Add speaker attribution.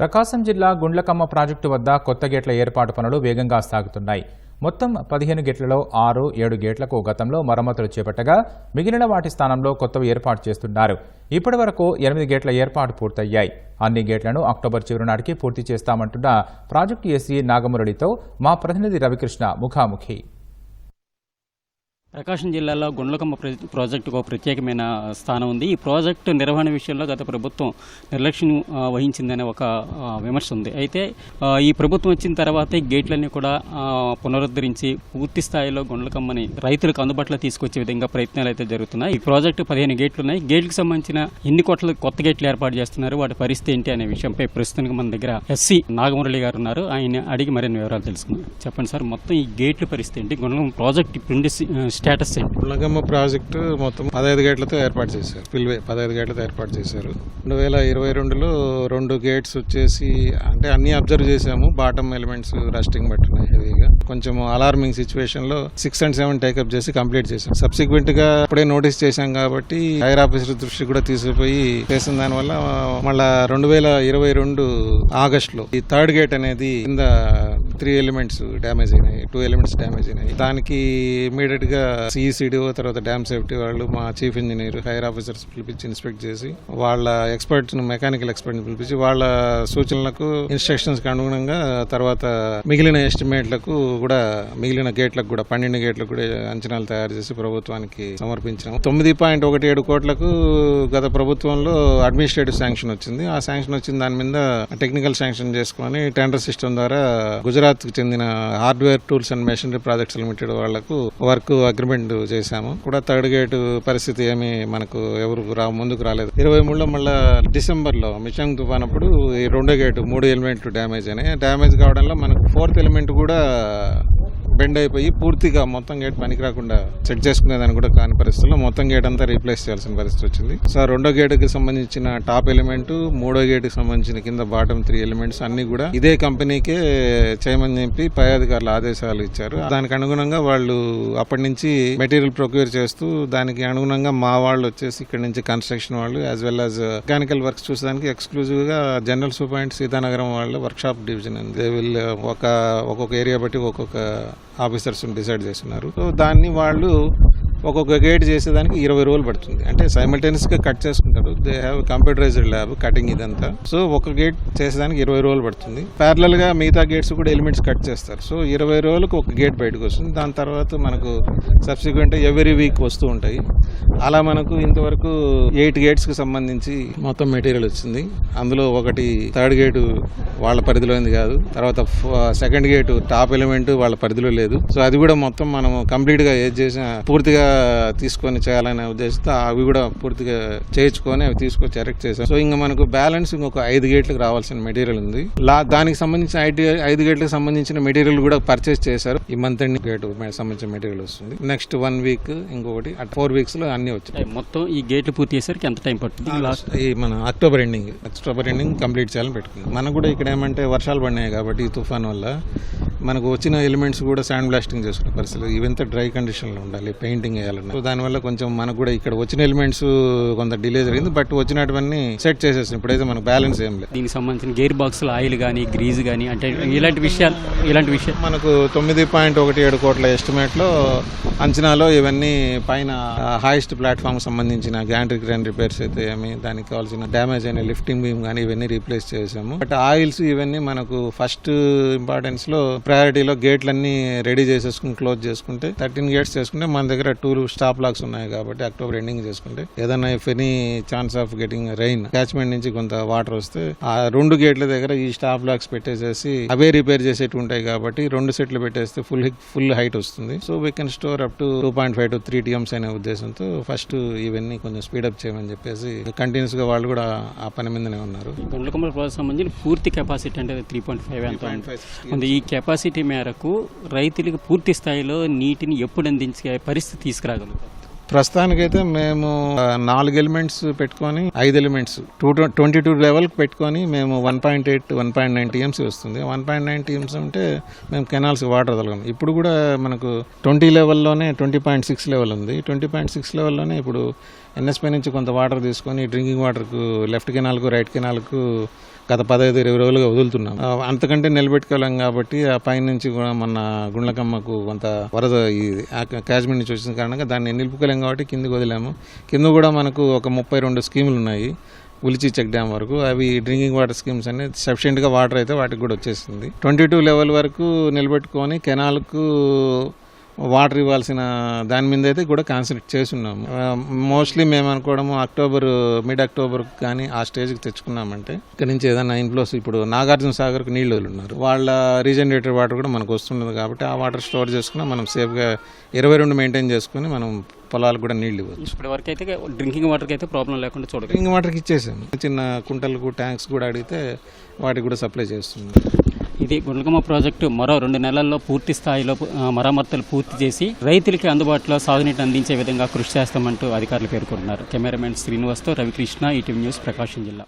Speaker 1: ప్రకాశం జిల్లా గుండ్లకమ్మ ప్రాజెక్టు వద్ద కొత్త గేట్ల ఏర్పాటు పనులు వేగంగా సాగుతున్నాయి. మొత్తం పదిహేను గేట్లలో ఆరు ఏడు గేట్లకు గతంలో మరమ్మతులు చేపట్టగా మిగిలిన వాటి స్థానంలో కొత్తవి ఏర్పాటు చేస్తున్నారు. ఇప్పటి వరకు ఎనిమిది గేట్ల ఏర్పాటు పూర్తయ్యాయి. అన్ని గేట్లను అక్టోబర్ చివరి నాటికి పూర్తి చేస్తామంటున్న ప్రాజెక్టు ఎస్సీ నాగమురళితో మా ప్రతినిధి రవికృష్ణ ముఖాముఖి.
Speaker 2: ప్రకాశం జిల్లాలో గుండ్లకమ్మ ప్రాజెక్టుకు ఒక ప్రత్యేకమైన స్థానం ఉంది. ఈ ప్రాజెక్టు నిర్వహణ విషయంలో గత ప్రభుత్వం నిర్లక్ష్యం వహించిందనే ఒక విమర్శ ఉంది. అయితే ఈ ప్రభుత్వం వచ్చిన తర్వాత ఈ గేట్లన్నీ కూడా పునరుద్ధరించి పూర్తి స్థాయిలో గుండ్లకమ్మని రైతులకు అందుబాటులో తీసుకొచ్చే విధంగా ప్రయత్నాలు అయితే జరుగుతున్నాయి. ఈ ప్రాజెక్టు పదిహేను గేట్లు ఉన్నాయి. గేట్లకు సంబంధించిన ఎన్ని కోట్ల కొత్త గేట్లు ఏర్పాటు చేస్తున్నారు వాటి పరిస్థితి ఏంటి అనే విషయంపై ప్రస్తుతానికి మన దగ్గర ఎస్సీ నాగమురళి గారు ఉన్నారు. ఆయన అడిగి మరిన్ని వివరాలు తెలుసుకున్నారు చెప్పండి సార్ మొత్తం ఈ గేట్ల పరిస్థితి ఏంటి? గుండ్లకమ్మ ప్రాజెక్ట్ ఇప్పుడు స్టేటస్ ఏంటి?
Speaker 3: పుల్లగమ్మ ప్రాజెక్టు మొత్తం పదహైదు గేట్లతో ఏర్పాటు చేశారు. పిల్వే పదహైదు గేట్లతో ఏర్పాటు చేశారు. రెండు వేల ఇరవై రెండులో రెండు గేట్స్ వచ్చేసి అంటే అన్ని అబ్జర్వ్ చేసాము బాటమ్ ఎలిమెంట్స్ రస్టింగ్ పట్టున్నాయి హెవీగా. కొంచెం అలార్మింగ్ సిచ్యువేషన్లో six and seven take up చేసి కంప్లీట్ చేశాం. సబ్సిక్వెంట్గా అప్పుడే నోటీస్ చేశాం కాబట్టి హైర్ ఆఫీసర్ దృష్టి కూడా తీసుకుపోయి చేసిన దానివల్ల మళ్ళా రెండు వేల ఇరవై రెండు ఆగస్ట్లో ఈ థర్డ్ గేట్ అనేది కింద త్రీ ఎలిమెంట్స్ డ్యామేజ్ అయినాయి టూ ఎలిమెంట్స్ డ్యామేజ్ అయినాయి. దానికి ఇమీడియట్గా సిఈసిడిఓ తర్వాత డ్యామ్ సేఫ్టీ వాళ్ళు మా చీఫ్ ఇంజనీర్ హైర్ ఆఫీసర్స్ పిలిపించి ఇన్స్పెక్ట్ చేసి వాళ్ళ ఎక్స్పర్ట్ మెకానికల్ ఎక్స్పర్ట్ పిలిపించి వాళ్ళ సూచనలకు ఇన్స్ట్రక్షన్స్కి అనుగుణంగా తర్వాత మిగిలిన ఎస్టిమేట్లకు కూడా మిగిలిన గేట్లకు కూడా పన్నెండు గేట్లకు కూడా అంచనాలు తయారు చేసి ప్రభుత్వానికి సమర్పించాం తొమ్మిది పాయింట్ ఒకటి ఏడు కోట్లకు గత ప్రభుత్వంలో అడ్మినిస్ట్రేటివ్ శాంక్షన్ వచ్చింది. ఆ శాంక్షన్ వచ్చిన దాని మీద టెక్నికల్ శాంక్షన్ చేసుకొని టెండర్ సిస్టమ్ ద్వారా గుజరాత్ కు చెందిన hardware tools and machinery projects limited వాళ్ళకు వర్క్ అగ్రిమెంట్ చేశాము. కూడా థర్డ్ గేట్ పరిస్థితి ఏమి మనకు ఎవరు రా ముందుకు రాలేదు. ఇరవై మూడులో మళ్ళా డిసెంబర్లో మిషన్ తుఫాన్ అప్పుడు ఈ రెండో గేటు మూడు ఎలిమెంట్ డ్యామేజ్ అయినాయి. డ్యామేజ్ కావడంలో మనకు ఫోర్త్ ఎలిమెంట్ కూడా బెండ్ అయిపోయి పూర్తిగా మొత్తం గేట్ పనికి రాకుండా సెట్ చేసుకునేదాన్ని కూడా కాని పరిస్థితుల్లో మొత్తం గేట్ అంతా రీప్లేస్ చేయాల్సిన పరిస్థితి వచ్చింది. సో రెండో గేట్కి సంబంధించిన టాప్ ఎలిమెంట్ మూడో గేట్కి సంబంధించిన కింద బాటమ్ త్రీ ఎలిమెంట్స్ అన్ని కూడా ఇదే కంపెనీకే చేయమని చెప్పి పై అధికారులు ఆదేశాలు ఇచ్చారు. దానికి అనుగుణంగా వాళ్ళు అప్పటి నుంచి మెటీరియల్ ప్రొక్యూర్ చేస్తూ దానికి అనుగుణంగా మా వాళ్ళు వచ్చేసి ఇక్కడ నుంచి కన్స్ట్రక్షన్ వాళ్ళు as well as mechanical works చూసేదానికి ఎక్స్క్లూజివ్గా జనరల్ సూపరింట్ సీతానగరం వాళ్ళు వర్క్ షాప్ డివిజన్ ఉంది దే విల్ ఒక ఒక్కొక్క ఏరియా బట్టి ఒక్కొక్క ఆఫీసర్స్ డిసైడ్ చేస్తున్నారు. సో దాన్ని వాళ్ళు ఒక్కొక్క గేట్ చేసేదానికి ఇరవై రోజులు పడుతుంది. అంటే సైమల్టేనియస్గా కట్ చేసుకుంటారు. They have computerised lab cutting ఇదంతా. సో ఒక గేట్ చేసేదానికి ఇరవై రోజులు పడుతుంది. ప్యారలల్గా మిగతా గేట్స్ కూడా ఎలిమెంట్స్ కట్ చేస్తారు. సో ఇరవై రోజులకు ఒక గేట్ బయటకు వస్తుంది. దాని తర్వాత మనకు సబ్సిక్వెంట్ ఎవ్రీ వీక్ వస్తూ ఉంటాయి. అలా మనకు ఇంతవరకు ఎయిట్ గేట్స్కి సంబంధించి మొత్తం మెటీరియల్ వచ్చింది. అందులో ఒకటి థర్డ్ గేటు వాళ్ళ పరిధిలోనిది కాదు. తర్వాత సెకండ్ గేటు టాప్ ఎలిమెంట్ వాళ్ళ పరిధిలో లేదు. సో అది కూడా మొత్తం మనం కంప్లీట్గా ఏది చేసిన పూర్తిగా తీసుకొని చేయాలనే ఉద్దేశంతో అవి కూడా పూర్తిగా చేయించుకొని అవి తీసుకొచ్చి ఎరెక్ట్ చేసాం సో ఇంకా మనకు బ్యాలెన్స్ ఇంకొక ఐదు గేట్లకు రావాల్సిన మెటీరియల్ ఉంది. లా దానికి సంబంధించిన ఐటీ ఐదు గేట్లకు సంబంధించిన మెటీరియల్ కూడా పర్చేస్ చేశారు. ఈ మంత్ అండ్ గేట్ సంబంధించిన మెటీరియల్ వస్తుంది. నెక్స్ట్ వన్ వీక్ ఇంకొకటి ఫోర్ వీక్స్లో అన్ని వచ్చాయి.
Speaker 2: మొత్తం ఈ గేట్లు పూర్తి చేసరికి ఎంత టైం పడుతుంది? లాస్ట్
Speaker 3: ఈ మన October ending October ending complete చేయాలని పెట్టుకుంది మనకు కూడా ఇక్కడ ఏమంటే వర్షాలు పడినాయి కాబట్టి ఈ తుఫాన్ వల్ల మనకు వచ్చిన ఎలిమెంట్స్ కూడా శాండ్ బ్లాస్టింగ్ చేసుకునే పరిస్థితి ఇవంతా డ్రై కండిషన్లో ఉండాలి పెయింటింగ్ వేయాలన్నా. సో దానివల్ల కొంచెం మనకు కూడా ఇక్కడ వచ్చిన ఎలిమెంట్స్ కొంత డిలే జరిగింది బట్ వచ్చినటువన్నీ సెట్ చేసేసాం ఇప్పుడైతే మనకు బ్యాలెన్స్ ఏం లేదు.
Speaker 2: దీనికి సంబంధించిన గేర్ బాక్స్లో ఆయిల్ కానీ గ్రీజ్ కానీ అంటే ఇలాంటి విషయాలు ఇలాంటి విషయాలు.
Speaker 3: మనకు తొమ్మిది పాయింట్ ఒకటి ఏడు కోట్ల ఎస్టిమేట్లో అంచనాలో ఇవన్నీ పైన హైయెస్ట్ ప్లాట్ఫామ్ సంబంధించిన గ్యాంట్రిక్ క్రేన్ రిపేర్స్ అయితే ఏమి దానికి కావాల్సిన డ్యామేజ్ అయిన లిఫ్టింగ్ బీమ్ కానీ ఇవన్నీ రీప్లేస్ చేసాము. బట్ ఆయిల్స్ ఇవన్నీ మనకు ఫస్ట్ ఇంపార్టెన్స్లో ప్రయారిటీలో గేట్లన్నీ రెడీ చేసేసుకుని క్లోజ్ చేసుకుంటే థర్టీన్ గేట్స్ చేసుకుంటే మన దగ్గర టూ స్టాప్ లాక్స్ ఉన్నాయి కాబట్టి అక్టోబర్ ఎండింగ్ చేసుకుంటే ఏదైనా if any chance of getting rain catchment నుంచి కొంత వాటర్ వస్తే ఆ రెండు గేట్ల దగ్గర ఈ స్టాప్ లాక్స్ పెట్టేసేసి అవే రిపేర్ చేసేట్టు ఉంటాయి కాబట్టి రెండు సెట్లు పెట్టేస్తే ఫుల్ ఫుల్ హైట్ వస్తుంది. So we can store up to two point five to three TMC అనే ఉద్దేశంతో ఫస్ట్ ఇవన్నీ కొంచెం స్పీడప్ చేయమని చెప్పేసి కంటిన్యూస్గా వాళ్ళు కూడా ఆ పని మీదనే ఉన్నారు.
Speaker 2: గుండ్లకమ్మల ప్రాజెక్ట్ సంబంధించిన పూర్తి కెపాసిటీ అంటే త్రీ పాయింట్ ఫైవ్ ఉంది? ఈ కెపాసిటీ మేరకు రైతులకు పూర్తి స్థాయిలో నీటిని ఎప్పుడు అందించే పరిస్థితి తీసుకురాగలుగుతారు?
Speaker 3: ప్రస్తుతానికైతే మేము నాలుగు ఎలిమెంట్స్ పెట్టుకొని ఐదు elements two twenty two level పెట్టుకొని మేము one point eight one point nine TMC వస్తుంది. వన్ పాయింట్ నైన్ టీఎంసీ అంటే మేము కెనాల్స్ వాటర్ తొలగం. ఇప్పుడు కూడా మనకు ట్వంటీ లెవెల్లోనే ట్వంటీ పాయింట్ సిక్స్ లెవెల్ ఉంది. ట్వంటీ పాయింట్ సిక్స్ లెవెల్లోనే ఇప్పుడు ఎన్ఎస్పీ నుంచి కొంత వాటర్ తీసుకొని డ్రింకింగ్ వాటర్కు లెఫ్ట్ కెనాల్కు రైట్ కెనాల్కు గత పదహైదు ఇరవై రోజులుగా వదులుతున్నాం. అంతకంటే నిలబెట్టుకోలేం కాబట్టి ఆ పైన నుంచి కూడా మన గుండ్లకమ్మకు కొంత వరద ఈ కాశ్మీర్ నుంచి వచ్చిన కారణంగా దాన్ని నిలుపుకోలేం కాబట్టి కిందకి వదిలాము. కింద కూడా మనకు ఒక ముప్పై రెండు స్కీములు ఉన్నాయి. ఉలిచి చెక్ డ్యామ్ వరకు. అవి డ్రింకింగ్ వాటర్ స్కీమ్స్ అనేది సఫిషియెంట్గా వాటర్ అయితే వాటికి కూడా వచ్చేసింది ట్వంటీ టూ లెవెల్ వరకు నిలబెట్టుకొని కెనాల్కు వాటర్ ఇవ్వాల్సిన దాని మీద అయితే కూడా కాన్సన్ట్రేట్ చేసి ఉన్నాము మోస్ట్లీ మేము అనుకోవడము అక్టోబర్ మిడ్ అక్టోబర్ కానీ ఆ స్టేజ్కి తెచ్చుకున్నామంటే ఇక్కడ నుంచి ఏదైనా ఇన్ఫ్లోస్ ఇప్పుడు నాగార్జున సాగర్కు నీళ్ళు వదులున్నారు. వాళ్ళ రీజనరేటర్ వాటర్ కూడా మనకు వస్తున్నది కాబట్టి ఆ వాటర్ స్టోర్ చేసుకుని మనం సేఫ్గా ఇరవై రెండు మెయింటైన్ చేసుకుని మనం పొలాలకు కూడా నీళ్ళు ఇవ్వచ్చు
Speaker 2: ఇప్పటి వరకు అయితే డ్రింకింగ్ వాటర్కి అయితే ప్రాబ్లం లేకుండా చూడగలం
Speaker 3: డ్రింకింగ్ వాటర్కి ఇచ్చేసాము చిన్న కుంటలకు ట్యాంక్స్ కూడా అడిగితే వాటికి కూడా సప్లై చేస్తుంది.
Speaker 2: ఇది గుండ్లకమ్మ ప్రాజెక్టు మరో రెండు నెలల్లో పూర్తి స్థాయిలో మరమ్మతులు పూర్తి చేసి రైతులకి అందుబాటులో సాగునీటిని అందించే విధంగా కృషి చేస్తామంటూ అధికారులు పేర్కొంటున్నారు. కెమెరామెన్ శ్రీనివాస్తో రవికృష్ణ ఈటీవీ న్యూస్ ప్రకాశం జిల్లా.